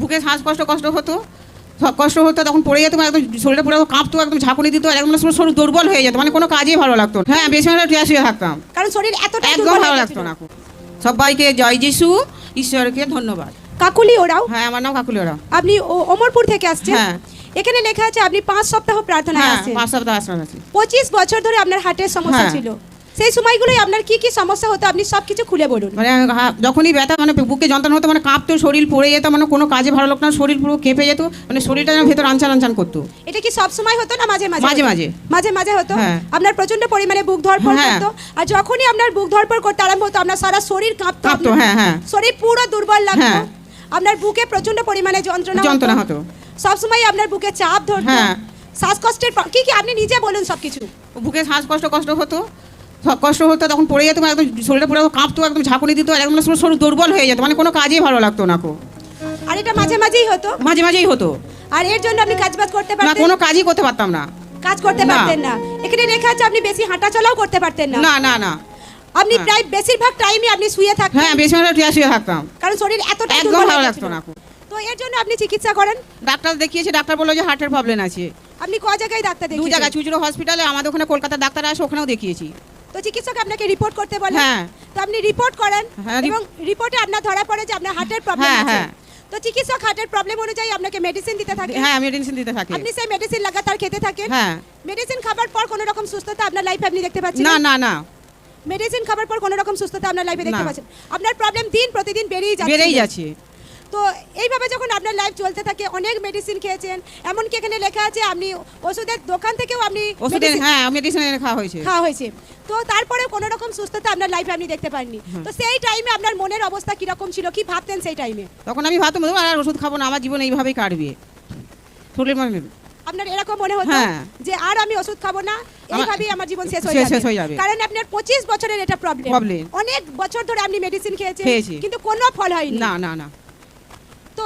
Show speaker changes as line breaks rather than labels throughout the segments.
বুকে শ্বাসকষ্ট কষ্ট কষ্ট হতো। সব কষ্ট হতো তখন পড়ে যেত একদম শরীরটা পুরো কাঁপতো একদম ঝাঁকুনি দিত আর একদম শরীর দুর্বল হয়ে যেত মানে কোনো কাজেই ভালো লাগতো হ্যাঁ বেশি আমরা টিয়া শুয়ে থাকতাম।
কারণ শরীর এতটা
একদম ভালো লাগতো না সবাইকে জয় যিশু ঈশ্বরকে ধন্যবাদ।
কাকুলি ওরাও?
হ্যাঁ আমার নাম কাকুলি ওরাও।
আপনি অমরপুর থেকে আসছেন?
হ্যাঁ।
এখানে লেখা আছে আপনি পাঁচ সপ্তাহ প্রার্থনা
হ্যাঁ
আসছেন
পাঁচ সপ্তাহ আশ্রম আছি।
পঁচিশ বছর ধরে আপনার হার্টের সমস্যা
হ্যাঁ।
ছিল। সেই সময়গুলোই আপনার কি কি সমস্যা হতো আপনি সবকিছু খুলে বলুন
মানে হা- যখনই ব্যথা মানে বুকে যন্ত্রণা হতো মানে কাঁপতো শরীর পড়ে যেত মানে কোনো কাজে ভালো লাগতো না শরীর পুরো কেঁপে যেত মানে শরীরটা যেন ভেতর আনচান আনচান করতো
এটা কি সব সময় হতো না মাঝে মাঝে
মাঝে
হতো?
মাঝে।
মাঝে মাঝে হতো
হ্যাঁ।
আপনার প্রচণ্ড পরিমাণে বুক ধরপড়
হ্যাঁ।
করতো আর যখনই আপনার বুক ধরপড় করতে আরম্ভ হতো আপনার সারা শরীর কাঁপতো
কাঁপতো,
আপনার-
হ্যাঁ, হ্যাঁ।
শরীর পুরো দুর্বল লাগতো
হ্যাঁ।
আপনার বুকে প্রচণ্ড পরিমাণে যন্ত্রণা
যন্ত্রণা হতো।
সবসময় আপনার বুকে চাপ ধরতো
হ্যাঁ।
শ্বাসকষ্টের প্র- কি কি আপনি নিজে বলুন সবকিছু
বুকে শ্বাসকষ্ট কষ্ট হতো সব কষ্ট হতো তখন পড়ে যেত একদম শরীরটা পুরো কাঁপতো একদম ঝাঁকুনি দিত আর একদম শরীর দুর্বল হয়ে যেত মানে কোনো কাজেই ভালো লাগতো না খুব।
আর এটা মাঝে মাঝেই হতো?
মাঝে মাঝেই হতো।
আর এর জন্য আপনি কাজবাজ করতে
না
পারতেন?
কোনো কাজই করতে পারতাম না।
কাজ করতে পারতেন না। এখানে লেখা আছে আপনি বেশি হাঁটাচলাও করতে পারতেন না।
না না না।
আপনি
হ্যাঁ।
প্রায় বেশিরভাগ টাইমই আপনি শুয়ে থাকতেন।
হ্যাঁ বেশি আমরা টিয়া শুয়ে থাকতাম।
কারণ শরীর এতটা
একদম ভালো লাগতো না।
তো এর জন্য আপনি চিকিৎসা করেন?
ডাক্তার দেখিয়েছে ডাক্তার বলল যে হার্টের প্রবলেম আছে।
আপনি ক জায়গায় ডাক্তার
দু
দেখিয়েছেন?
জায়গায় চুচুড়ো হসপিটালে আমাদের ওখানে কলকাতার ডাক্তার আসে ওখানেও দেখিয়েছি।
তো চিকিৎসক আপনাকে রিপোর্ট করতে বলে।
হ্যাঁ।
তো আপনি রিপোর্ট করেন
হ্যাঁ,
এবং রিপোর্টে আপনার ধরা পড়ে যে আপনার হার্টের প্রবলেম
হ্যাঁ,
আছে।
হ্যাঁ।
তো চিকিৎসক হার্টের প্রবলেম অনুযায়ী আপনাকে মেডিসিন দিতে থাকে।
হ্যাঁ মেডিসিন দিতে থাকে।
আপনি সেই মেডিসিন লাগাতার খেতে থাকেন।
হ্যাঁ।
মেডিসিন খাবার পর কোনো রকম সুস্থতা আপনার লাইফে আপনি দেখতে পাচ্ছেন
না না? না
মেডিসিন খাবার পর কোনো রকম সুস্থতা আপনার লাইফে দেখতে পাচ্ছেন। আপনার প্রবলেম দিন প্রতিদিন বেড়েই যাচ্ছে।
বেড়েই যাচ্ছে।
তো এইভাবে যখন আপনার লাইফ চলতে থাকে অনেক মেডিসিন খেয়েছেন এমনকি এখানে লেখা আছে আপনি ওষুধের দোকান থেকেও আপনি
ওষুধের হ্যাঁ মেডিসিন খাওয়া হয়েছে।
খাওয়া হয়েছে। তো তারপরে কোনো রকম সুস্থতা আপনার লাইফে আপনি দেখতে পাননি। তো সেই টাইমে আপনার মনের অবস্থা কীরকম ছিল? কি ভাবতেন সেই টাইমে
তখন আমি ভাবতাম "ও, আর ওষুধ খাব না আমার জীবন এইভাবেই কাটবে। শরীর
আপনার এরকম মনে হতো
হ্যাঁ।
যে আর আমি ওষুধ খাব না এইভাবেই আমার জীবন শেষ হয়ে যাবে। কারণ আপনার পঁচিশ বছরের এটা প্রবলেম। অনেক বছর ধরে আপনি মেডিসিন খেয়েছেন কিন্তু কোনো ফল হয়নি।
না না না।
তো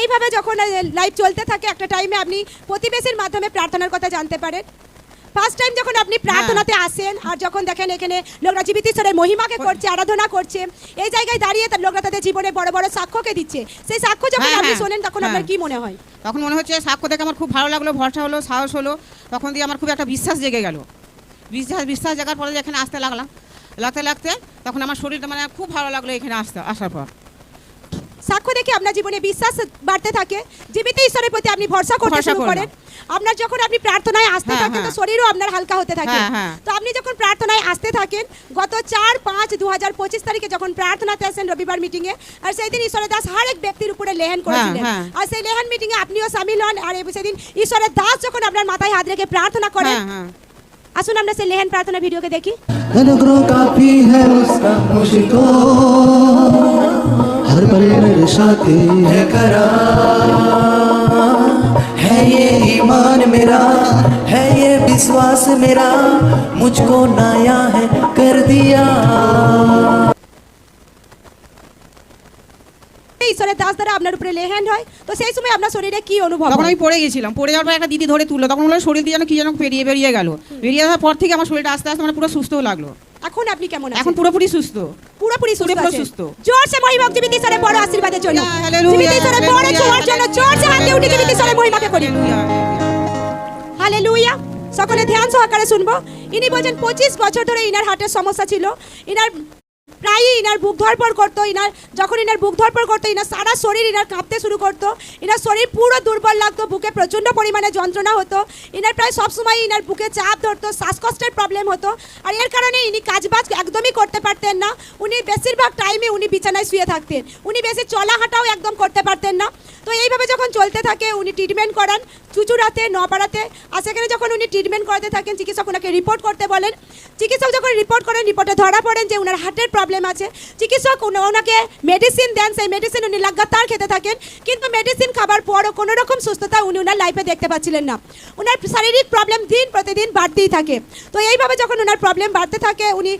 এইভাবে যখন লাইফ চলতে থাকে একটা টাইমে আপনি প্রতিবেশীর মাধ্যমে প্রার্থনার কথা জানতে পারেন। ফার্স্ট টাইম যখন আপনি
হ্যাঁ।
প্রার্থনাতে আসেন আর যখন দেখেন এখানে লোকরা জীবিত ঈশ্বরের মহিমাকে করছে আরাধনা করছে এই জায়গায় দাঁড়িয়ে তার লোকরা তাদের জীবনে বড় বড় সাক্ষ্যকে দিচ্ছে। সেই সাক্ষ্য যখন
হ্যাঁ,
আপনি
হ্যাঁ,
শোনেন তখন
হ্যাঁ।
আপনার কি মনে হয়?
তখন মনে হচ্ছে সাক্ষ্য দেখে আমার খুব ভালো লাগল ভরসা হলো সাহস হলো তখন দিয়ে আমার খুব একটা বিশ্বাস জেগে গেল। বিশ্বাস বিশ্বাস জায়গার পরে এখানে আসতে লাগলাম লাগতে লাগতে তখন আমার শরীরটা মানে খুব ভালো লাগল এখানে আসতে আসার পর।
সাক্ষ্য দেখে আপনার জীবনে বিশ্বাস বাড়তে থাকে। জীবিত ঈশ্বরের প্রতি আপনি ভরসা করতে শুরু করেন। আপনার যখন আপনি প্রার্থনায় আসতে
হ্যাঁ,
থাকেন তো
হ্যাঁ।
শরীরও আপনার হালকা হতে থাকে।
হ্যাঁ,
তো আপনি যখন প্রার্থনায় আসতে থাকেন গত চার পাঁচ দু হাজার পঁচিশ তারিখে যখন প্রার্থনাতে আসেন রবিবার মিটিংয়ে আর সেই দিন ঈশ্বরের দাস হর এক ব্যক্তির উপরে লেহেন করেছিলেন। আর সেই লেহেন মিটিংয়ে আপনিও সামিল হন আর সেদিন ঈশ্বরের দাস যখন আপনার মাথায় হাত রেখে প্রার্থনা করেন আসুন আমরা সেই লেহেন প্রার্থনা ভিডিওকে দেখি।
অনুগ্রহ কাফি হ্যাঁ उसका मुझको हर पल मेरे साथी है करा है ये ईमान मेरा है ये विश्वास मेरा मुझको नया है कर दिया
এই ঈশ্বরের দাস দ্বারা আপনার উপরে লেহেন হয় তো সেই সময় আপনার শরীরে কি অনুভব
তখন
হয়?
আমি পড়ে গেছিলাম পড়ে যাওয়ার পর একটা দিদি ধরে তুললো তখন মনে হলো শরীর দিয়ে যেন কি যেন পেরিয়ে বেরিয়ে গেল বেরিয়ে আসার পর থেকে আমার শরীরটা আস্তে আস্তে মানে পুরো সুস্থ লাগলো
এখন আপনি কেমন আছেন?
এখন পুরোপুরি সুস্থ।
পুরোপুরি সুস্থ
পুরোপুরি। সুস্থ।
জোরসে মহিমা জীবিত ঈশ্বরের বড় আশীর্বাদের জন্য
হ্যালেলুয়া
জীবিত ঈশ্বরের বড় ছোঁয়ার জন্য জোরসে হাত উঠে জীবিত ঈশ্বরের মহিমাকে করি।
Hallelujah
hallelujah. সকলে ধ্যান সহকারে শুনব। ইনি বলছেন পঁচিশ বছর ধরে ইনার হার্টের সমস্যা ছিল। ইনার প্রায়ই ইনার বুক ধরপড় করতো, ইনার যখন ইনার বুক ধরপড় করতো, ইনার সারা শরীর ইনার কাঁপতে শুরু করতো, ইনার শরীর পুরো দুর্বল লাগতো, বুকে প্রচণ্ড পরিমাণে যন্ত্রণা হতো, ইনার প্রায় সবসময় ইনার বুকে চাপ ধরতো, শ্বাসকষ্টের প্রবলেম হতো, আর এর কারণে ইনি কাজবাজ একদমই করতে পারতেন না, উনি বেশিরভাগ টাইমে উনি বিছানায় শুয়ে থাকতেন, উনি বেশি চলা হাঁটাও একদম করতে পারতেন না, তো এইভাবে যখন চলতে থাকে, উনি ট্রিটমেন্ট করান চুচুড়াতে, নপাড়াতে, আর সেখানে যখন উনি ট্রিটমেন্ট করাতে থাকেন, চিকিৎসক ওনাকে রিপোর্ট করতে বলেন। চিকিৎসক যখন রিপোর্ট করেন রিপোর্টে ধরা পড়েন যে ওনার হার্টের প্রবলেম আছে। চিকিৎসক ওনাকে মেডিসিন দেন, সেই মেডিসিন উনি লাগাতার খেতে থাকেন। কিন্তু মেডিসিন খাবার পরও কোনো রকম সুস্থতা উনি ওনার লাইফে দেখতে পাচ্ছিলেন না। ওনার শারীরিক প্রবলেম দিন প্রতিদিন বাড়তেই থাকে। তো এইভাবে যখন ওনার প্রবলেম বাড়তে থাকে, উনি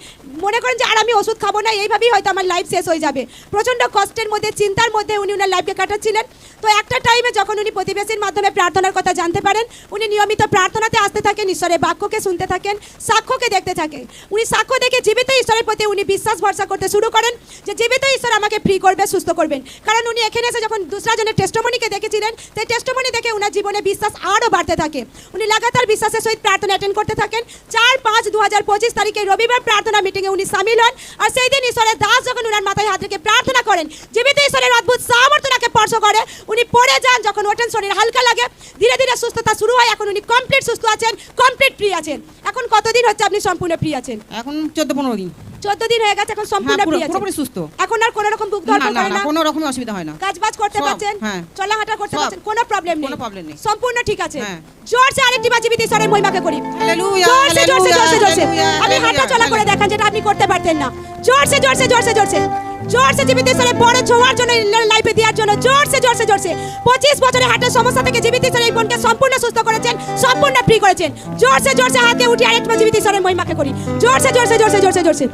মনে করেন যে, আর আমি ওষুধ খাব না, এইভাবেই হয়তো আমার লাইফ শেষ হয়ে যাবে। প্রচণ্ড কষ্টের মধ্যে, চিন্তার মধ্যে উনি ওনার লাইফকে কাটাচ্ছিলেন। তো একটা টাইমে যখন উনি প্রতিবেশীর মাধ্যমে প্রার্থনার কথা জানতে পারেন। উনি নিয়মিত প্রার্থনাতে আসতে থাকেন, ঈশ্বরের বাক্যকে শুনতে থাকেন, সাক্ষ্যকে দেখতে থাকেন। উনি সাক্ষ্য দেখে জীবিত ঈশ্বরের প্রতি উনি বিশ্বাস ভরসা করতে শুরু করেন যে জীবিত ঈশ্বর আমাকে ফ্রি করবে, সুস্থ করবেন। কারণ উনি এখানে এসে যখন দুসরা জনের টেস্টমনিকে দেখেছিলেন, সেই টেস্টমনি দেখে উনার জীবনে বিশ্বাস আরও বাড়তে থাকে। উনি লাগাতার বিশ্বাসের সহিত প্রার্থনা অ্যাটেন্ড করতে থাকেন। চার পাঁচ দু হাজার পঁচিশ তারিখে রবিবার প্রার্থনা মিটিংয়ে উনি সামিল হন আর সেই দিন ঈশ্বরের দাস যখন উনার মাথায় হাত রেখে প্রার্থনা করেন, জীবিত ঈশ্বরের অদ্ভুত সামর্থ্য তাকে স্পর্শ করে। উনি পড়ে যান যখন ওঠেন, শরীর হালকা লাগে। ধীরে ধীরে সুস্থতা শুরু হয় এখন উনি কমপ্লিট সুস্থ আছেন কমপ্লিট ফ্রি আছেন। এখন কতদিন হচ্ছে আপনি সম্পূর্ণ ফ্রি আছেন?
এখন চোদ্দ পনেরো দিন।
চোদ্দ দিন হয়ে গেছে এখন সম্পূর্ণ
হ্যাঁ,
ফ্রি আছেন।
পুরোপুরি সুস্থ।
এখন আর কোনো রকম বুক ধরপড়
না কোনো রকমের অসুবিধা হয় না।
কাজ বাজ করতে পারছেন
হ্যাঁ।
চলাহাঁটা করতে পারছেন কোনো প্রবলেম নেই।
কোনো problem নেই।
সম্পূর্ণ ঠিক আছে।
হ্যাঁ।
জোরসে আরেকটি বাজি বিধি ঈশ্বরের মহিমাকে করি।
Hallelujah,
জোরসে জোরসে জোরসে জোরসে।
hallelujah,
আপনি হাঁটা চলা করে দেখান যেটা আপনি করতে পারতেন না। জোরসে জোরসে জোরসে জোরসে। জোরসে জীবিত ঈশ্বরের বড় ছোঁয়ার জন্য লাইফে দেওয়ার জন্য জোরসে জোরসে জোরসে। পঁচিশ বছরের হার্টের সমস্যা থেকে জীবিত ঈশ্বরের এই বোনকে সম্পূর্ণ সুস্থ করেছেন, সম্পূর্ণ ফ্রি করেছেন। জোরসে জোরসে হাতে উঠি আরেকবার জীবিত ঈশ্বরের মহিমাকে করি। জোরসে জোর সে জোরসে জোরসে।